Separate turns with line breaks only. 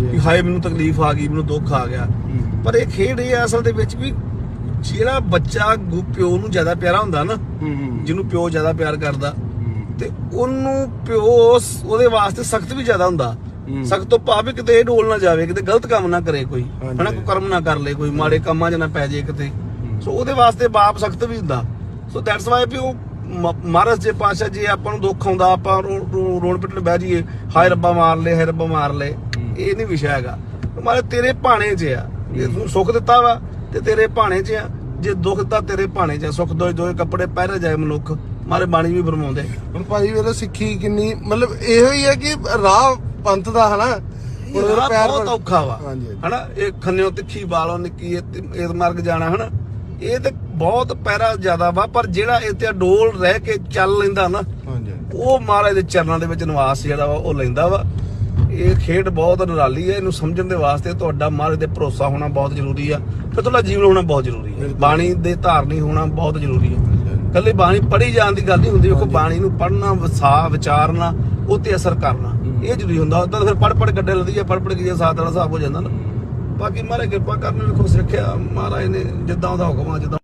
ਵੀ ਹਾਏ ਮੈਨੂੰ ਤਕਲੀਫ ਆ ਗਈ ਮੈਨੂੰ ਦੁੱਖ ਆ ਗਿਆ। ਪਰ ਇਹ ਖੇਡ ਇਹ ਅਸਲ ਦੇ ਵਿੱਚ ਵੀ ਜਿਹੜਾ ਬੱਚਾ ਪਿਓ ਨੂੰ ਜ਼ਿਆਦਾ ਪਿਆਰਾ ਹੁੰਦਾ ਨਾ ਜਿਹਨੂੰ ਪਿਓ ਜ਼ਿਆਦਾ ਪਿਆਰ ਕਰਦਾ ਤੇ ਉਹਨੂੰ ਪਿਓ ਉਹਦੇ ਵਾਸਤੇ ਸਖਤ ਵੀ ਜ਼ਿਆਦਾ ਹੁੰਦਾ। ਸਖਤ ਤੋਂ ਭਾਵੇਂ ਕਿਤੇ ਇਹ ਡੋਲ ਨਾ ਜਾਵੇ ਕਿਤੇ ਗਲਤ ਕੰਮ ਨਾ ਕਰੇ ਕੋਈ। ਹਨਾ ਕੋਈ ਕਰਮ ਨਾ ਕਰ ਲੇ ਕੋਈ ਮਾੜੇ ਕੰਮਾਂ 'ਚ ਨਾ ਪੈ ਜੇ ਕਿਤੇ। ਸੋ ਉਹਦੇ ਵਾਸਤੇ ਬਾਪ ਸਖਤ ਵੀ ਹੁੰਦਾ। ਸੋ ਦੈਟਸ ਵਾਈ ਵੀ ਉਹ ਮਹਾਰਾਜ ਜੇ ਪਾਸ਼ਾ ਜੇ ਆਪਾਂ ਨੂੰ ਦੁੱਖ ਆਉਂਦਾ ਆਪਾਂ ਰੋਣ ਪਿੱਟਣ ਬਹਿ ਜਾਈਏ ਹਾਏ ਰੱਬਾ ਮਾਰ ਲੈ ਹਾਏ ਰੱਬਾ ਮਾਰ ਲੈ। ਇਹ ਨਹੀਂ ਵਿਸ਼ਾ ਹੈਗਾ। ਮਾਰੇ ਤੇਰੇ ਭਾਣੇ 'ਚ ਆ। ਜੇ ਤੂੰ ਸੁੱਖ ਦਿੱਤਾ ਵਾ ਤੇ ਤੇਰੇ ਭਾਣੇ 'ਚ ਆ। ਜੇ ਦੁੱਖ ਦਿੱਤਾ ਤੇਰੇ ਭਾਣੇ 'ਚ ਆ। ਸੁੱਖ ਦੋਏ ਦੋਏ ਕੱਪੜੇ ਪਹਿਰੇ ਜਾਏ ਮਨੁੱਖ। ਮਾਰੇ ਬਾਣੀ ਵੀ ਬਰਮਾਉਂਦੇ
ਹੁਣ ਭਾਈ ਵੇਲੇ ਸਿੱਖੀ ਕਿੰਨੀ ਮਤਲਬ ਇਹੋ ਹੀ ਹੈ ਕਿ ਰਾਹ ਪੰਥ ਦਾ ਹਨਾ? ਹੁਣ ਪੈਰ
ਬਹੁਤ ਔਖਾ ਵਾ। ਹਨਾ? ਇਹ ਖੰਨਿਓ ਤਿੱਖੀ ਬਾਲੋਂ ਨਿੱਕੀ ਇਹ ਮਾਰਗ ਜਾਣਾ ਹਨਾ? ਇਹ ਤੇ ਬਹੁਤ ਪੈਰਾ ਜ਼ਿਆਦਾ ਵਾ ਪਰ ਜਿਹੜਾ ਇਹ ਤੇ ਡੋਲ ਰਹਿ ਕੇ ਚੱਲ ਲੈਂਦਾ ਨਾ
ਹਾਂਜੀ
ਉਹ ਮਹਾਰਾਜ ਦੇ ਚਰਨਾਂ ਦੇ ਵਿੱਚ ਨਿਵਾਸ ਜਿਹੜਾ ਵਾ ਉਹ ਲੈਂਦਾ ਵਾ। ਇਹ ਖੇਡ ਬਹੁਤ ਨਿਰਾਲੀ ਹੈ ਇਹਨੂੰ ਸਮਝਣ ਦੇ ਵਾਸਤੇ ਤੁਹਾਡਾ ਮਹਾਰਾਜ ਦੇ ਭਰੋਸਾ ਹੋਣਾ ਬਹੁਤ ਜ਼ਰੂਰੀ ਆ ਫਿਰ ਤੁਹਾਡਾ ਜੀਵਨ ਹੋਣਾ ਬਹੁਤ ਜ਼ਰੂਰੀ ਹੈ। ਬਾਣੀ ਦੇ ਧਾਰਨੀ ਹੋਣਾ ਬਹੁਤ ਜ਼ਰੂਰੀ ਹੈ। ਕੱਲੀ ਬਾਣੀ ਪੜ੍ਹੀ ਜਾਣ ਦੀ ਗੱਲ ਨਹੀਂ ਹੁੰਦੀ ਉਹ। ਬਾਣੀ ਨੂੰ ਪੜ੍ਹਨਾ ਵਸਾ ਵਿਚਾਰਨਾ ਉਹ ਤੇ ਅਸਰ ਕਰਨਾ ਇਹ ਜ਼ਰੂਰੀ ਹੁੰਦਾ ਉਦਾਂ ਤਾਂ ਫਿਰ ਪੜ੍ਹ ਪੜ੍ਹ ਗੱਡੇ ਲਦੀ ਆ ਪੜ੍ਹ ਪੜ੍ਹ ਕੇ ਸਾਥ ਵਾਲਾ ਹਿਸਾਬ ਹੋ ਜਾਂਦਾ ਨਾ ਬਾਕੀ ਮਹਾਰਾਜ ਕਿਰਪਾ ਕਰਨ ਵੇਖੋ ਸਿੱਖਿਆ ਮਹਾਰਾਜ ਨੇ ਜਿੱਦਾਂ ਉਹਦਾ ਹੁਕਮ ਆ ਜਿੱਦਾਂ